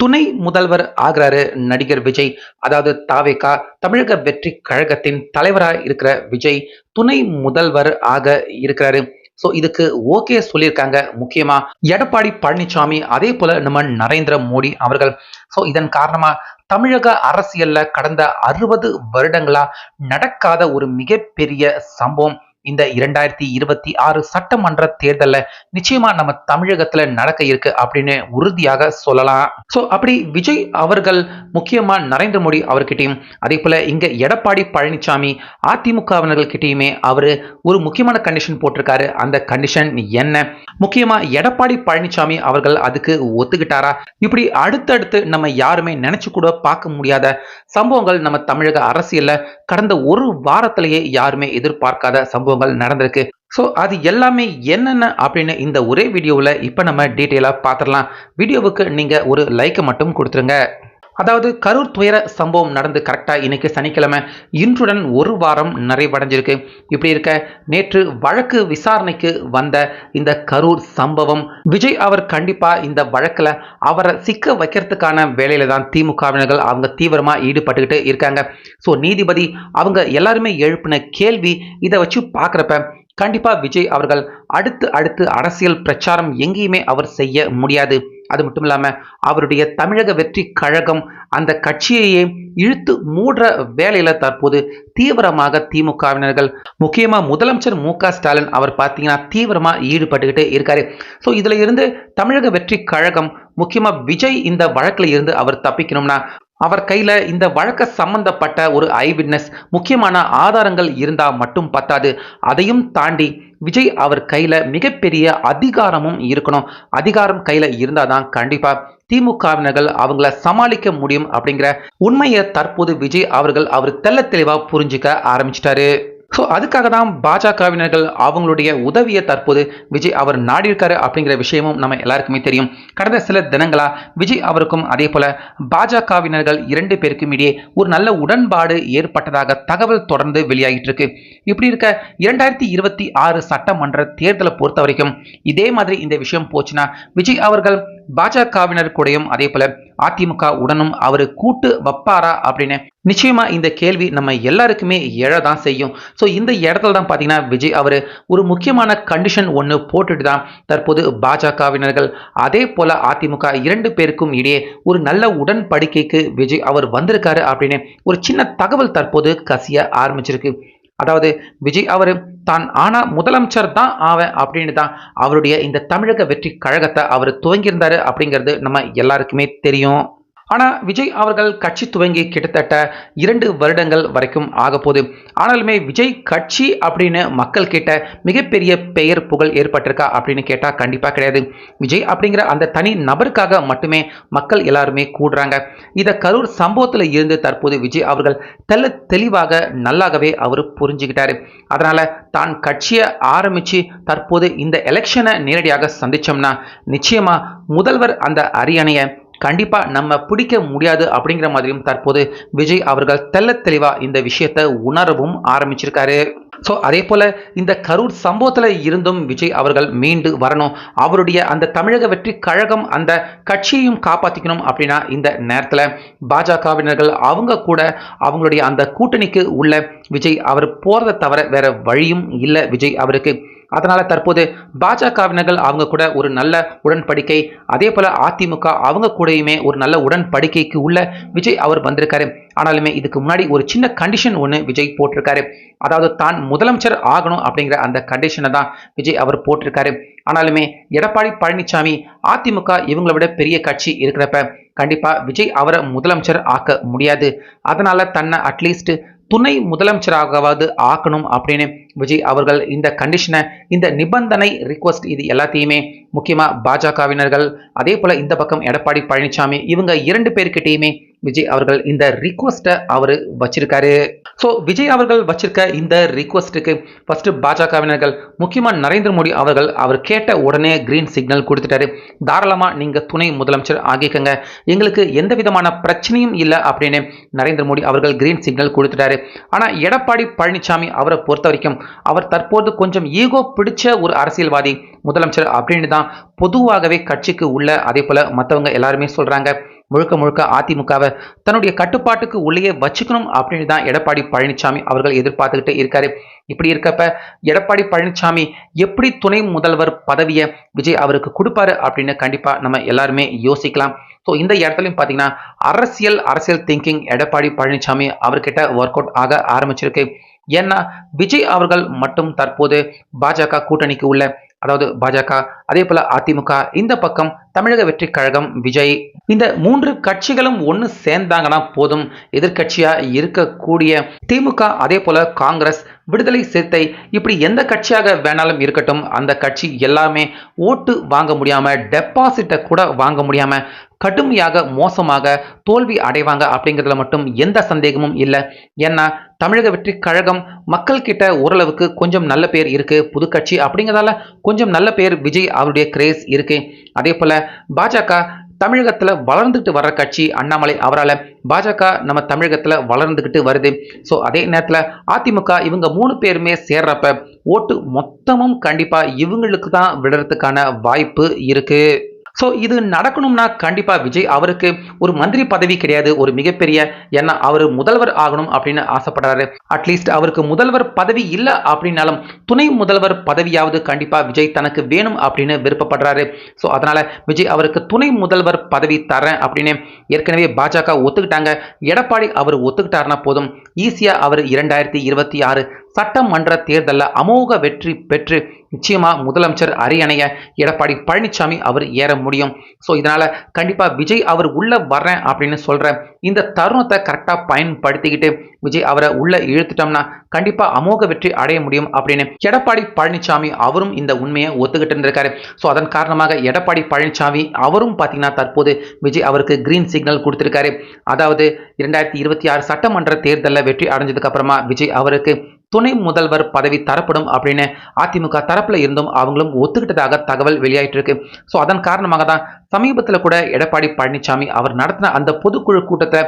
துணை முதல்வர் ஆகிறாரு நடிகர் விஜய். அதாவது தாவேகா தமிழக வெற்றி கழகத்தின் தலைவராக இருக்கிற விஜய் துணை முதல்வர் ஆக இருக்கிறாரு. ஸோ இதுக்கு ஓகே சொல்லியிருக்காங்க. முக்கியமா எடப்பாடி பழனிசாமி அதே போல நம்ம நரேந்திர மோடி அவர்கள். ஸோ இதன் காரணமா தமிழக அரசியல்ல கடந்த அறுபது வருடங்களா நடக்காத ஒரு மிகப்பெரிய சம்பவம். இந்த இரண்டாயிரத்தி இருபத்தி ஆறு சட்டமன்ற தேர்தல்ல நிச்சயமா நம்ம தமிழகத்துல நடக்க இருக்கு அப்படின்னு உறுதியாக சொல்லலாம். சோ அப்படி விஜய் அவர்கள் முக்கியமா நரேந்திர மோடி அவர்கிட்டயும் அதே போல இங்க எடப்பாடி பழனிசாமி அதிமுகவினர்கள்கிட்டையுமே அவரு ஒரு முக்கியமான கண்டிஷன் போட்டிருக்காரு. அந்த கண்டிஷன் என்ன? முக்கியமா எடப்பாடி பழனிசாமி அவர்கள் அதுக்கு ஒத்துக்கிட்டாரா? இப்படி அடுத்தடுத்து நம்ம யாருமே நினைச்சு கூட பார்க்க முடியாத சம்பவங்கள் நம்ம தமிழக அரசியல்ல கடந்த ஒரு வாரத்திலேயே யாருமே எதிர்பார்க்காத சம்பவங்கள் நடந்திருக்கு. ஸோ அது எல்லாமே என்னென்ன அப்படின்னு இந்த ஒரே வீடியோவில் இப்போ நம்ம டீட்டெயிலாக பார்த்துடலாம். வீடியோவுக்கு நீங்கள் ஒரு லைக்கை மட்டும் கொடுத்துருங்க. அதாவது கரூர் துயர சம்பவம் நடந்து கரெக்டாக இன்னைக்கு சனிக்கிழமை. இன்றுடன் ஒரு வாரம் நிறைவடைஞ்சிருக்கு. இப்படி இருக்க நேற்று வழக்கு விசாரணைக்கு வந்த இந்த கரூர் சம்பவம் விஜய் அவர் கண்டிப்பாக இந்த வழக்கில் அவரை சிக்க வைக்கிறதுக்கான வேலையில தான் திமுகவினர்கள் அவங்க தீவிரமாக ஈடுபட்டுக்கிட்டு இருக்காங்க. ஸோ நீதிபதி அவங்க எல்லாருமே எழுப்பின கேள்வி இதை வச்சு பார்க்குறப்ப கண்டிப்பாக விஜய் அவர்கள் அடுத்து அடுத்து அரசியல் பிரச்சாரம் எங்கேயுமே அவர் செய்ய முடியாது. அது மட்டும் இல்லாமல் அவருடைய தமிழக வெற்றி கழகம் அந்த கட்சியையே இழுத்து மூடுற வேலையில் தற்போது தீவிரமாக திமுகவினர்கள். முக்கியமாக முதலமைச்சர் மு க ஸ்டாலின் அவர் பார்த்தீங்கன்னா தீவிரமாக ஈடுபட்டுக்கிட்டு இருக்காரு. ஸோ இதுல இருந்து தமிழக வெற்றி கழகம் முக்கியமாக விஜய் இந்த வழக்கில் இருந்து அவர் தப்பிக்கணும்னா அவர் கையில் இந்த வழக்க சம்பந்தப்பட்ட ஒரு ஐ விட்னஸ் முக்கியமான ஆதாரங்கள் இருந்தால் மட்டும் பத்தாது. அதையும் தாண்டி விஜய் அவர் கையில் மிகப்பெரிய அதிகாரமும் இருக்கணும். அதிகாரம் கையில் இருந்தால் தான் கண்டிப்பாக திமுகவினர்கள் அவங்கள சமாளிக்க முடியும் அப்படிங்கிற உண்மையை தற்போது விஜய் அவர்கள் அவர் தெல்ல தெளிவாக புரிஞ்சுக்க ஆரம்பிச்சிட்டாரு. ஸோ அதுக்காக தான் பாஜகவினர்கள் அவங்களுடைய உதவியை தற்போது விஜய் அவர் நாடியிருக்காரு அப்படிங்கிற விஷயமும் நம்ம எல்லாருக்குமே தெரியும். கடந்த சில தினங்களா விஜய் அவருக்கும் அதே போல பாஜகவினர்கள் இரண்டு பேருக்கும் இடையே ஒரு நல்ல உடன்பாடு ஏற்பட்டதாக தகவல் தொடர்ந்து வெளியாகிட்டு இருக்கு இப்படி இருக்க இரண்டாயிரத்தி இருபத்தி ஆறு சட்டமன்ற தேர்தலை பொறுத்த வரைக்கும் இதே மாதிரி இந்த விஷயம் போச்சுன்னா விஜய் அவர்கள் பாஜகவினர் கூடயும் அதே போல அதிமுக உடனும் அவர் கூட்டு வப்பாரா அப்படின்னு நிச்சயமா இந்த கேள்வி நம்ம எல்லாருக்குமே எழதான் செய்யும். ஸோ இந்த இடத்துல தான் பார்த்தீங்கன்னா விஜய் அவர் ஒரு முக்கியமான கண்டிஷன் ஒன்று போட்டுட்டு தான் தற்போது பாஜகவினர்கள் அதே போல அதிமுக இரண்டு பேருக்கும் இடையே ஒரு நல்ல உடன்படிக்கைக்கு விஜய் அவர் வந்திருக்காரு அப்படின்னு ஒரு சின்ன தகவல் தற்போது கசிய ஆரம்பிச்சிருக்கு. அதாவது விஜய் அவர் தான் ஆனா முதலமைச்சர் தான் ஆவேன் அப்படின்னு தான் அவருடைய இந்த தமிழக வெற்றி கழகத்தை அவர் துவங்கியிருந்தாரு அப்படிங்கிறது நம்ம எல்லாருக்குமே தெரியும். ஆனால் விஜய் அவர்கள் கட்சி துவங்கி கிட்டத்தட்ட இரண்டு வருடங்கள் வரைக்கும் ஆகப்போகுது ஆனாலுமே விஜய் கட்சி அப்படின்னு மக்கள் கிட்ட மிகப்பெரிய பெயர் புகழ் ஏற்பட்டிருக்கா அப்படின்னு கேட்டால் கண்டிப்பாக கிடையாது. விஜய் அப்படிங்கிற அந்த தனி நபருக்காக மட்டுமே மக்கள் எல்லாருமே கூடுறாங்க. இதை கரூர் சம்பவத்தில் இருந்து தற்போது விஜய் அவர்கள் தெல்ல தெளிவாக நல்லாகவே அவர் புரிஞ்சுக்கிட்டாரு. அதனால் தான் கட்சியை ஆரம்பித்து தற்போது இந்த எலெக்ஷனை நேரடியாக சந்தித்தோம்னா நிச்சயமாக முதல்வர் அந்த அரியணையை கண்டிப்பாக நம்ம பிடிக்க முடியாது அப்படிங்கிற மாதிரியும் தற்போது விஜய் அவர்கள் தெல்ல தெளிவாக இந்த விஷயத்தை உணரவும் ஆரம்பிச்சிருக்காரு. ஸோ அதே போல் இந்த கரூர் சம்பவத்தில் இருந்தும் விஜய் அவர்கள் மீண்டு வரணும். அவருடைய அந்த தமிழக வெற்றி கழகம் அந்த கட்சியையும் காப்பாற்றிக்கணும் அப்படின்னா இந்த நேரத்தில் பாஜகவினர்கள் அவங்க கூட அவங்களுடைய அந்த கூட்டணிக்கு உள்ள விஜய் அவர் போகிறத தவிர வேற வழியும் இல்லை விஜய் அவருக்கு. அதனால் தற்போது பாஜகவினர்கள் அவங்க கூட ஒரு நல்ல உடன்படிக்கை அதே போல் அதிமுக அவங்க கூடயுமே ஒரு நல்ல உடன்படிக்கைக்கு உள்ள விஜய் அவர் வந்திருக்காரு. ஆனாலுமே இதுக்கு முன்னாடி ஒரு சின்ன கண்டிஷன் ஒன்று விஜய் போட்டிருக்காரு. அதாவது தான் முதலமைச்சர் ஆகணும் அப்படிங்கிற அந்த கண்டிஷனை தான் விஜய் அவர் போட்டிருக்காரு. ஆனாலுமே எடப்பாடி பழனிசாமி அதிமுக இவங்களை விட பெரிய கட்சி இருக்கிறப்ப கண்டிப்பாக விஜய் அவரை முதலமைச்சர் ஆக்க முடியாது. அதனால் தன்னை அட்லீஸ்ட் துணை முதலமைச்சராகவாவது ஆக்கணும் அப்படின்னு விஜய் அவர்கள் இந்த கண்டிஷனை இந்த நிபந்தனை ரிக்வஸ்ட் இது எல்லாத்தையுமே முக்கியமாக பாஜகவினர்கள் அதே போல் இந்த பக்கம் எடப்பாடி பழனிசாமி இவங்க இரண்டு பேர்கிட்டையுமே விஜய் அவர்கள் இந்த ரிக்வஸ்ட்டை அவர் வச்சிருக்காரு. ஸோ விஜய் அவர்கள் வச்சிருக்க இந்த ரிக்வஸ்ட்டுக்கு ஃபர்ஸ்ட் பாஜகவினர்கள் முக்கியமாக நரேந்திர மோடி அவர்கள் அவர் கேட்ட உடனே கிரீன் சிக்னல் கொடுத்துட்டாரு. தாராளமாக நீங்கள் துணை முதலமைச்சர் ஆகிக்கங்க. எங்களுக்கு எந்த விதமான பிரச்சனையும் இல்லை அப்படின்னு நரேந்திர மோடி அவர்கள் கிரீன் சிக்னல் கொடுத்துட்டாரு. ஆனால் எடப்பாடி பழனிசாமி அவரை பொறுத்த வரைக்கும் அவர் தற்போது கொஞ்சம் ஈகோ பிடிச்ச ஒரு அரசியல்வாதி முதலமைச்சர் அப்படின்னு தான் பொதுவாகவே கட்சிக்கு உள்ள அதே போல் மற்றவங்க எல்லாருமே சொல்கிறாங்க முழுக்க முழுக்க அதிமுகவை தன்னுடைய கட்டுப்பாட்டுக்கு உள்ளேயே வச்சுக்கணும் அப்படின்னு தான் எடப்பாடி பழனிசாமி அவர்கள் எதிர்பார்த்துக்கிட்டே இருக்காரு. இப்படி இருக்கப்ப எடப்பாடி பழனிசாமி எப்படி துணை முதல்வர் பதவியை விஜய் அவருக்கு கொடுப்பாரு அப்படின்னு கண்டிப்பா நம்ம எல்லாருமே யோசிக்கலாம். ஸோ இந்த இடத்துலையும் பார்த்தீங்கன்னா அரசியல் அரசியல் திங்கிங் எடப்பாடி பழனிசாமி அவர்கிட்ட ஒர்க் அவுட் ஆக ஆரம்பிச்சிருக்கு. ஏன்னா விஜய் அவர்கள் மட்டும் தற்போது பாஜக கூட்டணிக்கு உள்ள அதாவது பாஜக அதே போல அதிமுக இந்த பக்கம் தமிழக வெற்றி கழகம் விஜய் இந்த மூன்று கட்சிகளும் ஒன்று சேர்ந்தாங்கன்னா போதும். எதிர்கட்சியா இருக்கக்கூடிய திமுக அதே போல காங்கிரஸ் விடுதலை சிறுத்தை இப்படி எந்த கட்சியாக வேணாலும் இருக்கட்டும் அந்த கட்சி எல்லாமே ஓட்டு வாங்க முடியாம டெபாசிட்டை கூட வாங்க முடியாம கடுமையாக மோசமாக தோல்வி அடைவாங்க அப்படிங்கிறதுல மட்டும் எந்த சந்தேகமும் இல்லை. ஏன்னா தமிழக வெற்றி கழகம் மக்கள் கிட்ட ஓரளவுக்கு கொஞ்சம் நல்ல பேர் இருக்கு புது கட்சி அப்படிங்கிறதால கொஞ்சம் நல்ல பேர் விஜய் அவருடைய கிரேஸ் இருக்கு. அதே போல பாஜக தமிழகத்தில் வளர்ந்துட்டு வர்ற கட்சி அண்ணாமலை அவரால் பாஜக நம்ம தமிழகத்தில் வளர்ந்துக்கிட்டு வருது. ஸோ அதே நேரத்தில் அதிமுக இவங்க மூணு பேருமே சேர்றப்ப ஓட்டு மொத்தமும் கண்டிப்பாக இவங்களுக்கு தான் விடுறதுக்கான வாய்ப்பு இருக்குது ஸோ இது நடக்கணும்னா கண்டிப்பாக விஜய் அவருக்கு ஒரு மந்திரி பதவி கிடையாது ஒரு மிகப்பெரிய என்ன அவர் முதல்வர் ஆகணும் அப்படின்னு ஆசைப்படுறாரு. அட்லீஸ்ட் அவருக்கு முதல்வர் பதவி இல்லை அப்படின்னாலும் துணை முதல்வர் பதவியாவது கண்டிப்பாக விஜய் தனக்கு வேணும் அப்படின்னு விருப்பப்படுறாரு. ஸோ அதனால் விஜய் அவருக்கு துணை முதல்வர் பதவி தரேன் அப்படின்னு ஏற்கனவே பாஜக ஒத்துக்கிட்டாங்க. எடப்பாடி அவர் ஒத்துக்கிட்டாருன்னா போதும். ஈஸியாக அவர் இரண்டாயிரத்தி இருபத்தி ஆறு சட்டமன்ற தேர்தலில் அமோக வெற்றி பெற்று நிச்சயமாக முதலமைச்சர் அரியணைய எடப்பாடி பழனிசாமி அவர் ஏற முடியும். ஸோ இதனால் கண்டிப்பாக விஜய் அவர் உள்ளே வர்றேன் அப்படின்னு சொல்கிறேன் இந்த தருணத்தை கரெக்டாக பயன்படுத்திக்கிட்டு விஜய் அவரை உள்ளே இழுத்துட்டோம்னா கண்டிப்பாக அமோக வெற்றி அடைய முடியும் அப்படின்னு எடப்பாடி பழனிசாமி அவரும் இந்த உண்மையை ஒத்துக்கிட்டு இருக்காரு ஸோ அதன் காரணமாக எடப்பாடி பழனிசாமி அவரும் பார்த்தீங்கன்னா தற்போது விஜய் அவருக்கு கிரீன் சிக்னல் கொடுத்துருக்காரு. அதாவது இரண்டாயிரத்தி இருபத்தி ஆறு சட்டமன்ற தேர்தலில் வெற்றி அடைஞ்சதுக்கப்புறமா விஜய் அவருக்கு துணை முதல்வர் பதவி தரப்படும் அப்படின்னு அதிமுக தரப்புல இருந்தும் அவங்களும் ஒத்துக்கிட்டதாக தகவல் வெளியாயிட்டு இருக்கு ஸோ அதன் காரணமாக தான் சமீபத்தில் கூட எடப்பாடி பழனிசாமி அவர் நடத்தின அந்த பொதுக்குழு கூட்டத்தை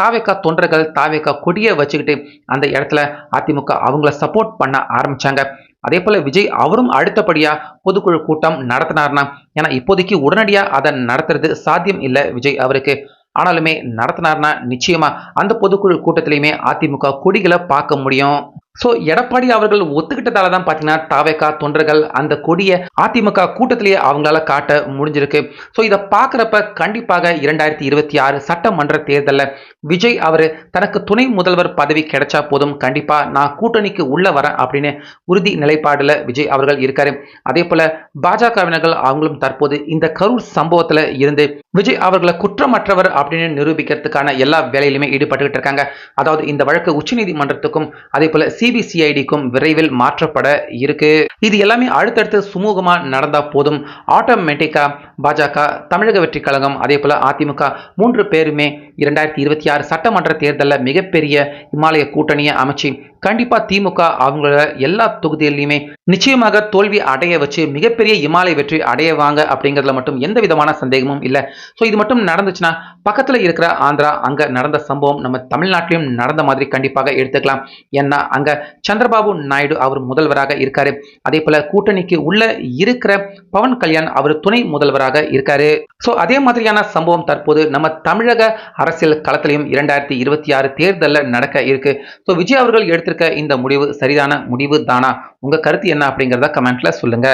தாவேக்கா தொண்டர்கள் தாவேக்கா கொடியை வச்சுக்கிட்டு அந்த இடத்துல அதிமுக அவங்கள சப்போர்ட் பண்ண ஆரம்பிச்சாங்க. அதே போல் விஜய் அவரும் அடுத்தபடியாக பொதுக்குழு கூட்டம் நடத்தினார்னா ஏன்னா இப்போதைக்கு உடனடியாக அதை நடத்துறது சாத்தியம் இல்லை விஜய் அவருக்கு. ஆனாலுமே நடத்தினார்னா நிச்சயமாக அந்த பொதுக்குழு கூட்டத்திலையுமே அதிமுக கொடிகளை பார்க்க முடியும். ஸோ எடப்பாடி அவர்கள் ஒத்துக்கிட்டதால தான் பார்த்தீங்கன்னா தாவேக்கா தொண்டர்கள் அந்த கொடியை அதிமுக கூட்டத்திலேயே அவங்களால காட்ட முடிஞ்சிருக்கு. ஸோ இதை பார்க்குறப்ப கண்டிப்பாக இரண்டாயிரத்தி இருபத்தி ஆறு சட்டமன்ற தேர்தலில் விஜய் அவர் தனக்கு துணை முதல்வர் பதவி கிடைச்சா போதும். கண்டிப்பாக நான் கூட்டணிக்கு உள்ள வரேன் அப்படின்னு உறுதி நிலைப்பாடில் விஜய் அவர்கள் இருக்காரு. அதே போல பாஜகவினர்கள் அவங்களும் தற்போது இந்த கரூர் சம்பவத்தில் இருந்து விஜய் அவர்களை குற்றமற்றவர் அப்படின்னு நிரூபிக்கிறதுக்கான எல்லா வேலையிலுமே ஈடுபட்டுக்கிட்டு இருக்காங்க. அதாவது இந்த வழக்கு உச்சநீதிமன்றத்துக்கும் அதே போல சிபிசிஐடிக்கும் விரைவில் மாற்றப்பட இருக்கு. இது எல்லாமே அடுத்தடுத்து சுமூகமா நடந்தா போதும். ஆட்டோமேட்டிக்கா பாஜக தமிழக வெற்றி கழகம் அதே போல அதிமுக மூன்று பேருமே இரண்டாயிரத்தி இருபத்தி ஆறு சட்டமன்ற தேர்தலில் மிகப்பெரிய இமாலய கூட்டணியை அமைச்சு கண்டிப்பா திமுக அவங்களோட எல்லா தொகுதியிலையுமே நிச்சயமாக தோல்வி அடைய வச்சு மிகப்பெரிய இமாலய வெற்றி அடையவாங்க அப்படிங்கிறதுல மட்டும் எந்த விதமான சந்தேகமும் இல்லை. ஸோ இது மட்டும் நடந்துச்சுன்னா பக்கத்தில் இருக்கிற ஆந்திரா அங்கே நடந்த சம்பவம் நம்ம தமிழ்நாட்டிலையும் நடந்த மாதிரி கண்டிப்பாக எடுத்துக்கலாம். ஏன்னா அங்கே சந்திரபாபு நாயுடு அவர் முதல்வராக இருக்காரு. அதே போல கூட்டணிக்கு உள்ள இருக்கிற பவன் கல்யாண் அவர் துணை முதல்வராக முதல்வராக இருக்காரு. ஸோ அதே மாதிரியான சம்பவம் தற்போது நம்ம தமிழக அரசியல் களத்திலையும் இரண்டாயிரத்தி இருபத்தி ஆறு தேர்தலில் நடக்க இருக்கு. ஸோ விஜய் அவர்கள் எடுத்திருக்க இந்த முடிவு சரிதான? முடிவு தானா? உங்க கருத்து என்ன அப்படிங்கிறத கமெண்ட்ல சொல்லுங்க.